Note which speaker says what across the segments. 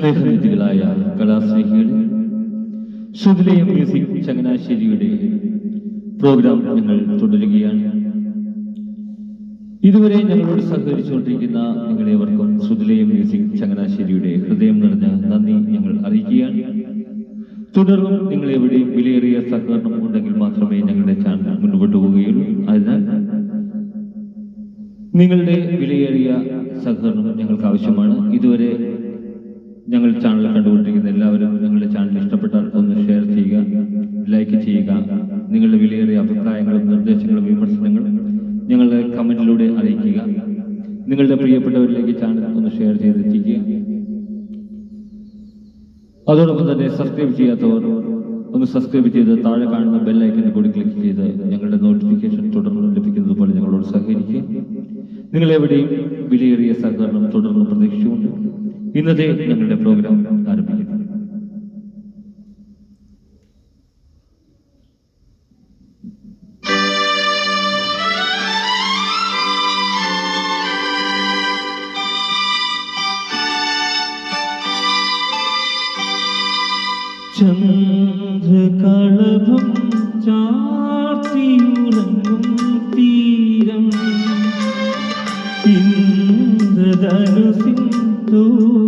Speaker 1: സ്നേഹനിധികളായ കലാസ്നേഹികളെ Shruthilayam music ചങ്ങനാശ്ശേരിയുടെ programme ഞങ്ങൾ തുടരുകയാണ്. ഇതുവരെ ഞങ്ങളോട് സഹകരിച്ചുകൊണ്ടിരിക്കുന്ന നിങ്ങളേവർക്കും ശ്രുതിലയം മ്യൂസിക് ചങ്ങനാശ്ശേരിയുടെ ഹൃദയം നിറഞ്ഞ നന്ദി ഞങ്ങൾ അറിയിക്കുകയാണ്. തുടർന്നും നിങ്ങൾ എവിടെയും വിലയേറിയ സഹകരണം ഉണ്ടെങ്കിൽ മാത്രമേ ഞങ്ങളുടെ ചാനൽ മുന്നോട്ട് പോവുകയുള്ളൂ. അതിനാൽ നിങ്ങളുടെ വിലയേറിയ സഹകരണം ഞങ്ങൾക്ക് ആവശ്യമാണ്. ഇതുവരെ ഞങ്ങൾ ചാനൽ കണ്ടുകൊണ്ടിരിക്കുന്ന എല്ലാവരും ഞങ്ങളുടെ ചാനൽ ഇഷ്ടപ്പെട്ടാൽ ഒന്ന് ഷെയർ ചെയ്യുക ലൈക്ക് ചെയ്യുക. നിങ്ങളുടെ വിലയേറിയ അഭിപ്രായങ്ങളും നിർദ്ദേശങ്ങളും വിമർശനങ്ങളും ഞങ്ങളുടെ കമന്റിലൂടെ അറിയിക്കുക. നിങ്ങളുടെ പ്രിയപ്പെട്ടവരിലേക്ക് ചാനൽ ഒന്ന് ഷെയർ ചെയ്തെത്തിക്കുക. അതോടൊപ്പം തന്നെ സബ്സ്ക്രൈബ് ചെയ്യാത്തവർ ഒന്ന് സബ്സ്ക്രൈബ് ചെയ്ത് താഴെ കാണുന്ന ബെല്ലൈക്കനെ കൂടി ക്ലിക്ക് ചെയ്ത് ഞങ്ങളുടെ നോട്ടിഫിക്കേഷൻ തുടർന്ന് ലഭിക്കുന്നത് പോലെ ഞങ്ങളോട് സഹകരിക്കുക. നിങ്ങൾ എവിടെയും വിലയേറിയ സഹകരണം തുടർന്ന് പ്രതീക്ഷിച്ചുകൊണ്ട് ഇന്നത്തെ ഞങ്ങളുടെ പ്രോഗ്രാം ഇന്ദ്രധനുസിൻ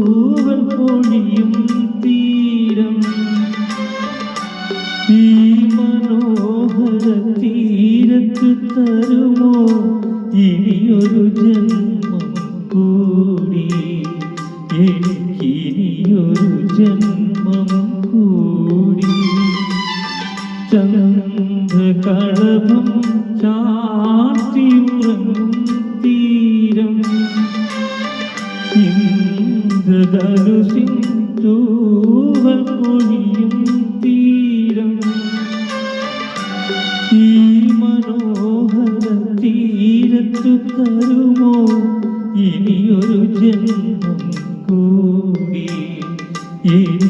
Speaker 1: ജന്മം കൂടി എനിക്കിനിയൊരു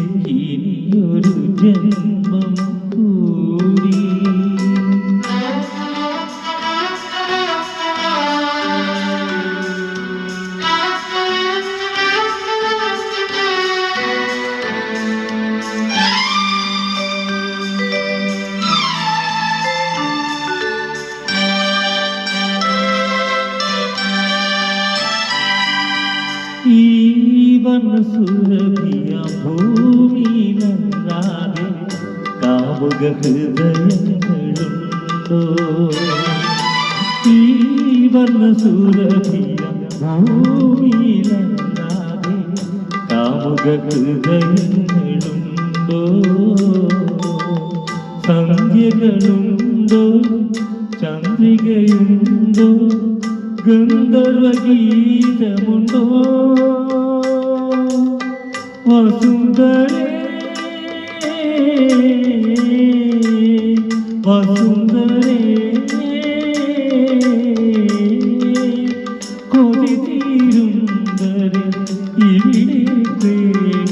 Speaker 1: കാമുക ഹൃദയങ്ങളുണ്ടോ? ഈ ഹൃദയങ്ങളുണ്ടോ? സന്ധ്യകളുണ്ടോ? ചന്ദ്രികയുണ്ടോ? ഗന്ധർവഗീതമുണ്ടോ? വസുന്ധരേ കൊതി തീരും ഇവിടെ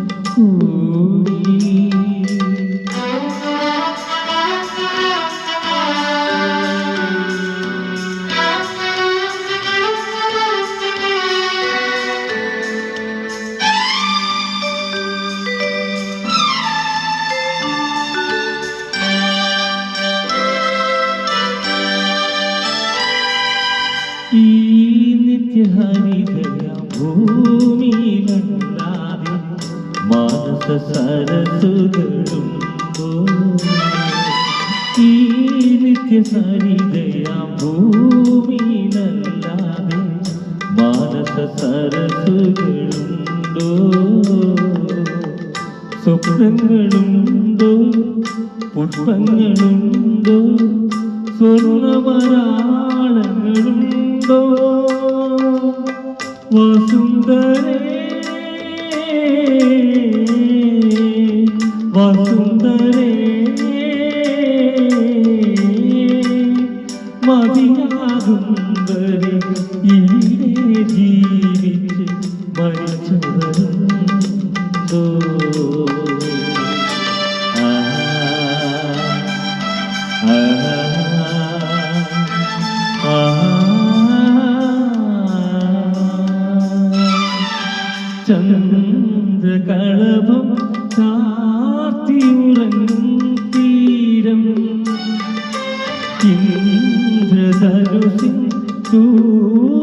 Speaker 1: മാനസ സരസുകളും ഈ നിത്യസരിതയ ഭൂമിയിലല്ലാതെ മാനസ സരസുകളുണ്ടോ സ്വപ്നങ്ങളുണ്ടോ പുഷ്പങ്ങളുണ്ടോ സ്വർണമരാളങ്ങളുണ്ടോ വസുന്ധരേ വസുന്ധരേ. ചന്ദ്രകളഭം ചാർത്തിയുറങ്ങും തീരം. ഇന്ദ്രധനുസിൻ തൂവൽ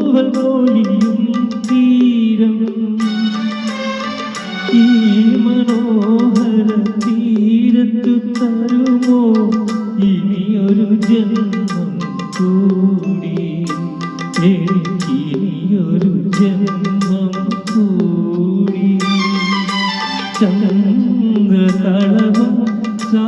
Speaker 1: കളവ സാ